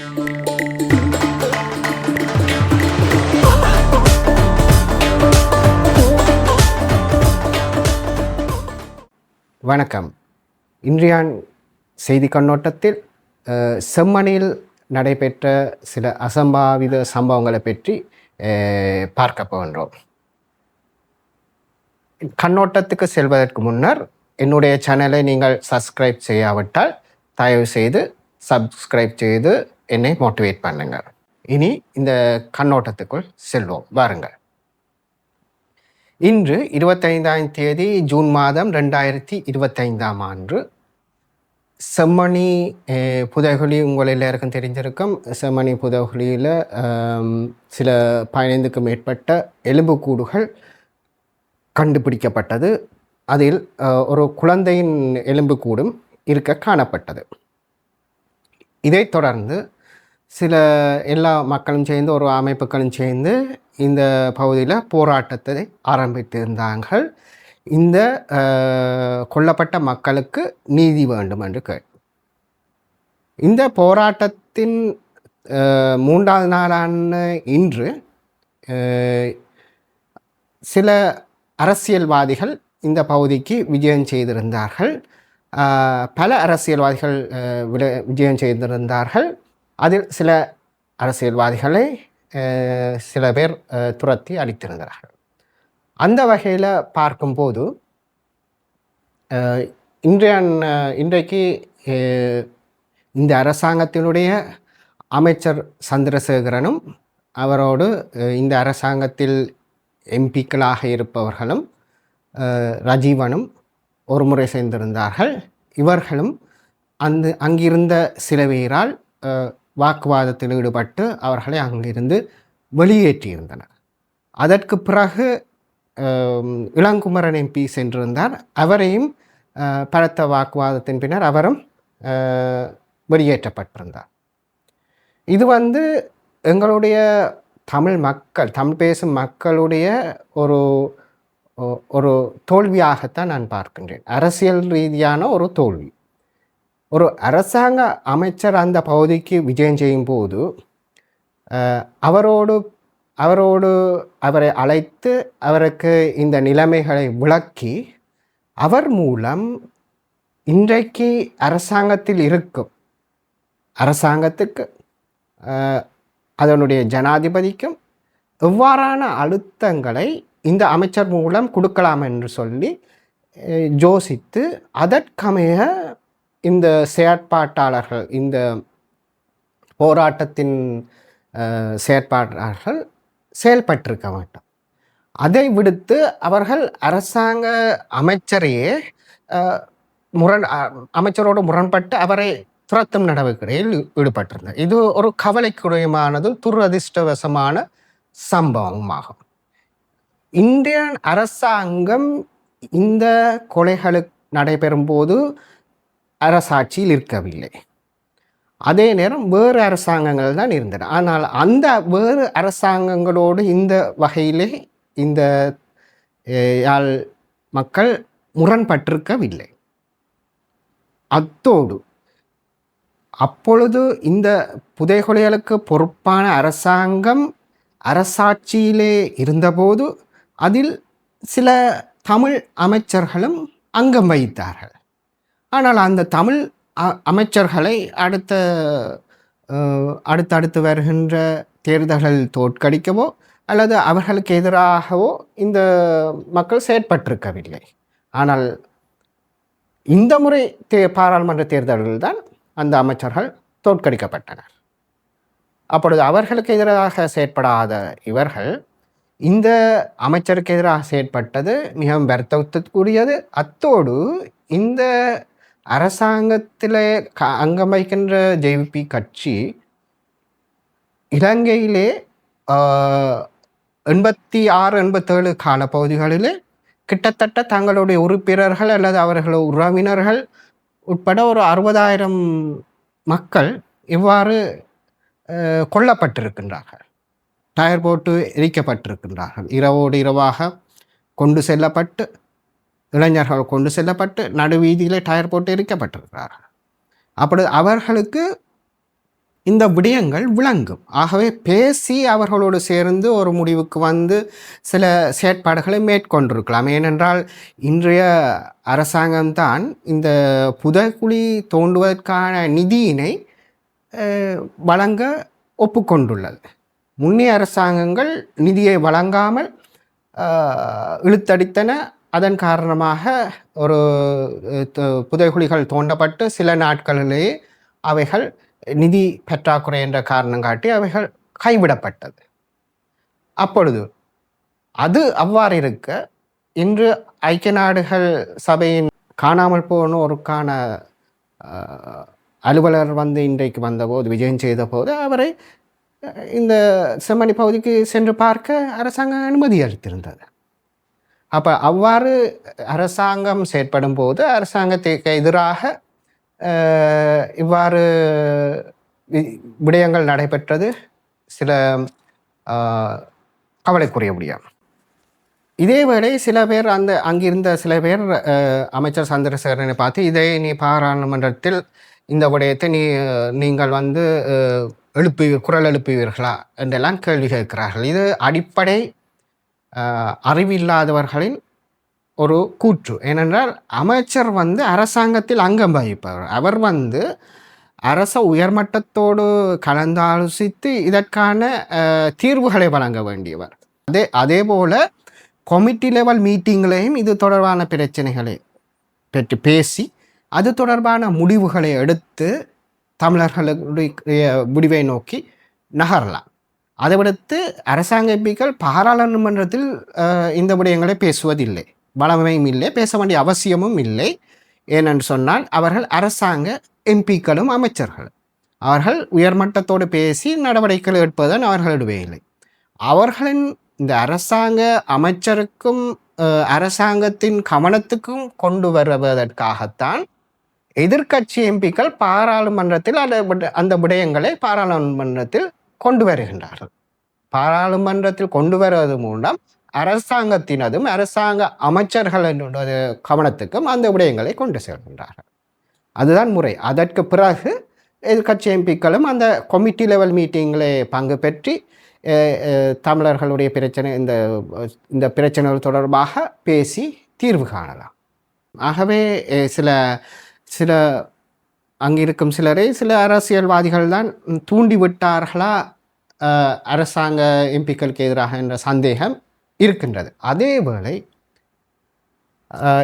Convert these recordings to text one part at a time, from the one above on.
வணக்கம். இன்றையான் செய்தி கண்ணோட்டத்தில் செம்மனில் செம்மணியில் நடைபெற்ற சில அசம்பாவித சம்பவங்களை பற்றி பார்க்க போகின்றோம். கண்ணோட்டத்துக்கு செல்வதற்கு முன்னர் என்னுடைய சேனலை நீங்கள் சப்ஸ்கிரைப் செய்யாவிட்டால் தயவு செய்து சப்ஸ்கிரைப் செய்து என்னை மோட்டிவேட் பண்ணுங்கள் இனி இந்த கண்ணோட்டத்துக்குள் செல்வோம். வாருங்கள். இன்று இருபத்தைந்தாம் தேதி ஜூன் மாதம் ரெண்டாயிரத்தி இருபத்தைந்தாம் ஆண்டு. செம்மணி அஹ், உங்கள் எல்லாருக்கும் தெரிஞ்சிருக்கும் செம்மணி புதைகுழியில் சில பதினைந்துக்கும் மேற்பட்ட எலும்புக்கூடுகள் கண்டுபிடிக்கப்பட்டது. அதில் ஒரு குழந்தையின் எலும்புக்கூடும் இருக்க காணப்பட்டது. இதைத் தொடர்ந்து சில எல்லா மக்களும் சேர்ந்து ஒரு அமைப்புகளும் சேர்ந்து இந்த பகுதியில் போராட்டத்தை ஆரம்பித்திருந்தார்கள். இந்த கொல்லப்பட்ட மக்களுக்கு நீதி வேண்டும் என்று கேட்டு இந்த போராட்டத்தின் மூன்றாவது நாளான இன்று சில அரசியல்வாதிகள் இந்த பகுதிக்கு விஜயம் செய்திருந்தார்கள். பல அரசியல்வாதிகள் விஜயம் செய்திருந்தார்கள். அதில் சில அரசியல்வாதிகளை சில பேர் துரத்தி அடித்திருந்தார்கள் அந்த வகையில் பார்க்கும்போது இன்றைய இன்றைக்கு இந்த அரசாங்கத்தினுடைய அமைச்சர் சந்திரசேகரனும் அவரோடு இந்த அரசாங்கத்தில் எம்பிக்களாக இருப்பவர்களும் ரஜீவனும் ஒரு முறை சேர்ந்திருந்தார்கள். இவர்களும் அந்த அங்கிருந்த சில பேரால் வாக்குவாதத்தில் ஈடுபட்டு அவர்களை அங்கிருந்து வெளியேற்றியிருந்தனர். அதற்கு பிறகு இளங்குமரன் எம்பி சென்றிருந்தார். அவரையும் பலத்த வாக்குவாதத்தின் பின்னர் அவரும் வெளியேற்றப்பட்டிருந்தார். இது வந்து எங்களுடைய தமிழ் மக்கள் தமிழ் பேசும் மக்களுடைய ஒரு ஒரு தோல்வியாகத்தான் நான் பார்க்கின்றேன். அரசியல் ரீதியான ஒரு தோல்வி. ஒரு அரசாங்க அமைச்சர் அந்த பகுதிக்கு விஜயம் செய்யும் போது அவரோடு அவரோடு அவரை அழைத்து அவருக்கு இந்த நிலைமைகளை விளக்கி அவர் மூலம் இன்றைக்கு அரசாங்கத்தில் இருக்கும் அரசாங்கத்துக்கு அதனுடைய ஜனாதிபதிக்கும் எவ்வாறான அழுத்தங்களை இந்த அமைச்சர் மூலம் கொடுக்கலாம் என்று சொல்லி யோசித்து அதற்கமைய இந்த செயற்பாட்டாளர்கள் இந்த போராட்டத்தின் செயற்பாட்டாளர்கள் செயல்பட்டிருக்க மாட்டோம். அதை விடுத்து அவர்கள் அரசாங்க அமைச்சரையே முரண் அமைச்சரோடு முரண்பட்டு அவரை துரத்தும் நடவடிக்கையில் ஈடுபட்டிருந்தார். இது ஒரு கவலைக்குரியமானது துரதிர்ஷ்டவசமான சம்பவமாகும். இந்தியன் அரசாங்கம் இந்த கொலைகளுக்கு நடைபெறும் போது அரசாட்சியில் இருக்கவில்லை. அதே நேரம் வேறு அரசாங்கங்கள் தான் இருந்தன. ஆனால் அந்த வேறு அரசாங்கங்களோடு இந்த வகையிலே இந்த யாழ் மக்கள் முரண்பட்டிருக்கவில்லை. அத்தோடு அப்பொழுது இந்த புதைகொலைகளுக்கு பொறுப்பான அரசாங்கம் அரசாட்சியிலே இருந்தபோது அதில் சில தமிழ் அமைச்சர்களும் அங்கம் வகித்தார்கள். ஆனால் அந்த தமிழ் அ- அமைச்சர்களை அடுத்த அடுத்தடுத்து வருகின்ற தேர்தல்கள் தோற்கடிக்கவோ அல்லது அவர்களுக்கு எதிராகவோ இந்த மக்கள் செயற்பட்டிருக்கவில்லை. ஆனால் இந்த முறை தே பாராளுமன்ற தேர்தல்களில் தான் அந்த அமைச்சர்கள் தோற்கடிக்கப்பட்டனர். அப்பொழுது அவர்களுக்கு எதிராக செயற்படாத இவர்கள் இந்த அமைச்சருக்கு எதிராக செயற்பட்டது மிகவும் வருத்தத்துக்குரியது. அத்தோடு இந்த அரசாங்கத்தில் க அங்கம் வகிக்கின்ற ஜேவிபி கட்சி இலங்கையிலே எண்பத்தி ஆறு எண்பத்தேழு காலப்பகுதிகளிலே கிட்டத்தட்ட தங்களுடைய உறுப்பினர்கள் அல்லது அவர்களோட உறவினர்கள் உட்பட ஒரு அறுபதாயிரம் மக்கள் இவ்வாறு கொல்லப்பட்டிருக்கின்றார்கள். டயர் போட்டு எரிக்கப்பட்டிருக்கின்றார்கள். இரவோடு இரவாக கொண்டு செல்லப்பட்டு இளைஞர்கள் கொண்டு செல்லப்பட்டு நடுவீதியிலே டயர் போட்டு எரிக்கப்பட்டிருக்கிறார்கள். அப்படி அவர்களுக்கு இந்த விடயங்கள் விளங்கும். ஆகவே பேசி அவர்களோடு சேர்ந்து ஒரு முடிவுக்கு வந்து சில செயற்பாடுகளை மேற்கொண்டிருக்கலாம். ஏனென்றால் இன்றைய அரசாங்கம்தான் இந்த புதைக்குழி தோண்டுவதற்கான நிதியினை வழங்க ஒப்புக்கொண்டுள்ளது. முன்னைய அரசாங்கங்கள் நிதியை வழங்காமல் இழுத்தடித்தன அதன் காரணமாக ஒரு புதைகுழிகள் தோண்டப்பட்டு சில நாட்களிலேயே அவைகள் நிதி பற்றாக்குறை என்ற காரணம் காட்டி அவைகள் கைவிடப்பட்டது. அப்பொழுது அது அவ்வாறு இருக்க இன்று ஐக்கிய நாடுகள் சபையின் காணாமல் போனோருக்கான அலுவலர் வந்து இன்றைக்கு வந்தபோது விஜயம் செய்த போது அவரை இந்த செம்மணி பகுதிக்கு சென்று பார்க்க அரசாங்கம் அனுமதி அளித்திருந்தது. அப்போ அவ்வாறு அரசாங்கம் செயற்படும் போது அரசாங்கத்திற்கு எதிராக இவ்வாறு விடயங்கள் நடைபெற்றது சில கவலைக்குரிய முடியும் இதேவேளை சில பேர் அந்த அங்கிருந்த சில பேர் அமைச்சர் சந்திரசேகரனை பார்த்து இதை நீ பாராளுமன்றத்தில் இந்த விடயத்தை நீ நீங்கள் வந்து எழுப்பி குரல் எழுப்புவீர்களா? என்றெல்லாம் கேள்வி கேட்கிறார்கள். இது அடிப்படை அறிவில்லாதவர்களின் ஒரு கூற்று. ஏனென்றால் அமைச்சர் வந்து அரசாங்கத்தில் அங்கம் வகிப்பவர். அவர் வந்து அரச உயர்மட்டத்தோடு கலந்தாலோசித்து இதற்கான தீர்வுகளை வழங்க வேண்டியவர். அதே அதே போல கமிட்டி லெவல் மீட்டிங்களையும் இது தொடர்பான பிரச்சனைகளை பெற்று பேசி அது தொடர்பான முடிவுகளை எடுத்து தமிழர்களுடைய முடிவை நோக்கி நகரலாம். அதை விடுத்து அரசாங்க எம்பிக்கள் பாராளுமன்றத்தில் இந்த விடயங்களை பேசுவதில்லை. வளமையும் இல்லை பேச வேண்டிய அவசியமும் இல்லை. ஏனென்று சொன்னால் அவர்கள் அரசாங்க எம்பிக்களும் அமைச்சர்கள். அவர்கள் உயர்மட்டத்தோடு பேசி நடவடிக்கைகள் எடுப்பதுதான் அவர்களுடைய இல்லை அவர்களின் இந்த அரசாங்க அமைச்சருக்கும் அரசாங்கத்தின் கவனத்துக்கும் கொண்டு வருவதற்காகத்தான் எதிர்க்கட்சி எம்பிக்கள் பாராளுமன்றத்தில் அந்த அந்த விடயங்களை பாராளுமன்றத்தில் கொண்டு வருகின்றார்கள் பாராளுமன்றத்தில் கொண்டு வருவது மூலம் அரசாங்கத்தினதும் அரசாங்க அமைச்சர்களினுடைய கவனத்துக்கும் அந்த விடயங்களை கொண்டு செல்கின்றார்கள். அதுதான் முறை. அதற்கு பிறகு எதிர்கட்சி எம்பிக்களும் அந்த கமிட்டி லெவல் மீட்டிங்கில் பங்கு பெற்றி தமிழர்களுடைய பிரச்சனை இந்த இந்த பிரச்சனைகள் தொடர்பாக பேசி தீர்வு காணலாம். ஆகவே சில சில அங்கே அங்கிருக்கும் சிலரை சில அரசியல்வாதிகள் தான் தூண்டிவிட்டார்களா அரசாங்க எம்பிக்களுக்கு எதிராக என்ற சந்தேகம் இருக்கின்றது. அதேவேளை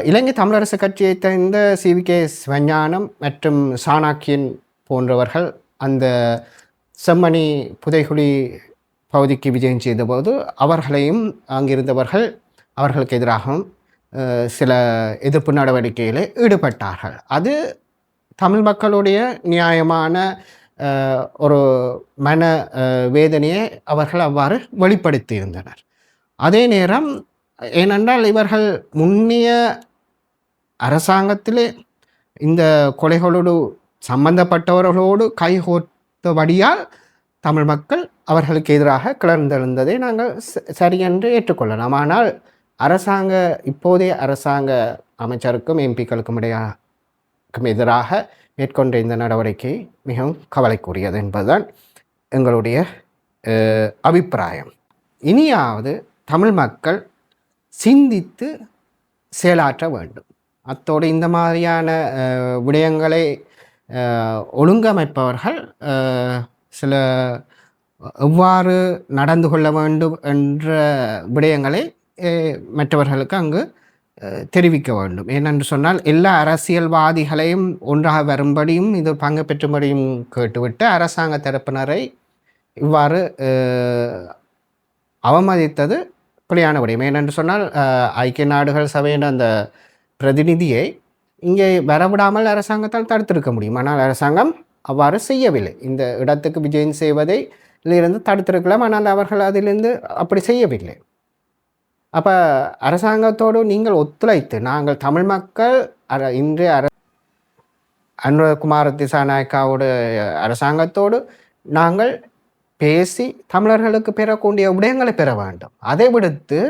இலங்கை தமிழரசு கட்சியை வி. கே. ஸ்வஞானம் மற்றும் சாணாக்கியன் போன்றவர்கள் அந்த செம்மணி புதைகுழி பகுதிக்கு விஜயம் செய்தபோது அவர்களையும் அங்கிருந்தவர்கள் அவர்களுக்கு எதிராகவும் சில எதிர்ப்பு நடவடிக்கையில் ஈடுபட்டார்கள். அது தமிழ் மக்களுடைய நியாயமான ஒரு மன வேதனையை அவர்கள் அவ்வாறு வெளிப்படுத்தியிருந்தனர். அதே நேரம் ஏனென்றால் இவர்கள் முன்னைய அரசாங்கத்திலே இந்த கொலைகளோடு சம்பந்தப்பட்டவர்களோடு கைகோர்த்தபடியால் தமிழ் மக்கள் அவர்களுக்கு எதிராக கிளர்ந்தெழுந்ததை நாங்கள் ச- சரியென்று ஏற்றுக்கொள்ளலாம். ஆனால் அரசாங்க இப்போதைய அரசாங்க அமைச்சருக்கும் எம்பிக்களுக்கும் இடையாக்கும் எதிராக மேற்கொண்ட இந்த நடவடிக்கை மிகவும் கவலைக்குரியது என்பதுதான் எங்களுடைய அபிப்பிராயம். இனியாவது தமிழ் மக்கள் சிந்தித்து செயலாற்ற வேண்டும். அத்தோடு இந்த மாதிரியான விடயங்களை ஒழுங்கமைப்பவர்கள் சில எவ்வாறு நடந்து கொள்ள வேண்டும் என்ற விடயங்களை மற்றவர்களுக்கு அங்கு தெரிவிக்க வேண்டும். ஏனென்று சொன்னால் எல்லா அரசியல்வாதிகளையும் ஒன்றாக வரும்படியும் இது பங்கு பெற்றும்படியும் கேட்டுவிட்டு அரசாங்க தரப்பினரை இவ்வாறு அவமதித்தது பிள்ளையான விடயம். ஏனென்று சொன்னால் ஐக்கிய நாடுகள் சபையின் அந்த பிரதிநிதியை இங்கே வரவிடாமல் அரசாங்கத்தால் தடுத்திருக்க முடியும். ஆனால் அரசாங்கம் அவ்வாறு செய்யவில்லை. இந்த இடத்துக்கு விஜயம் செய்வதை இருந்து தடுத்திருக்கலாம். ஆனால் அவர்கள் அதிலிருந்து அப்படி செய்யவில்லை. அப்போ அரசாங்கத்தோடு நீங்கள் ஒத்துழைத்து நாங்கள் தமிழ் மக்கள் அர இன்றைய அர அனுரகுமார திசாநாயக்காவோட அரசாங்கத்தோடு நாங்கள் பேசி தமிழர்களுக்கு பெறக்கூடிய விடயங்களை பெற வேண்டும். அதை விடுத்து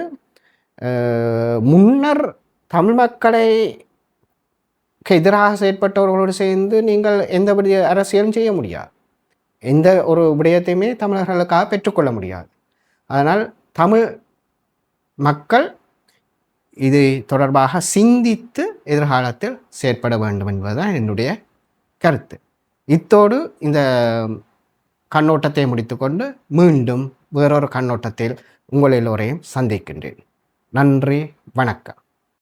முன்னர் தமிழ் மக்களை எதிராக செயற்பட்டவர்களோடு சேர்ந்து நீங்கள் எந்தபடி அரசியலும் செய்ய முடியாது. எந்த ஒரு விடயத்தையுமே தமிழர்களுக்காக பெற்றுக்கொள்ள முடியாது. அதனால் தமிழ் மக்கள் இது தொடர்பாக சிந்தித்து எதிர்காலத்தில் செயற்பட வேண்டும் என்பதுதான் என்னுடைய கருத்து. இத்தோடு இந்த கண்ணோட்டத்தை முடித்துக்கொண்டு மீண்டும் வேறொரு கண்ணோட்டத்தில் உங்கள் எல்லோரையும் சந்திக்கின்றேன். நன்றி வணக்கம்.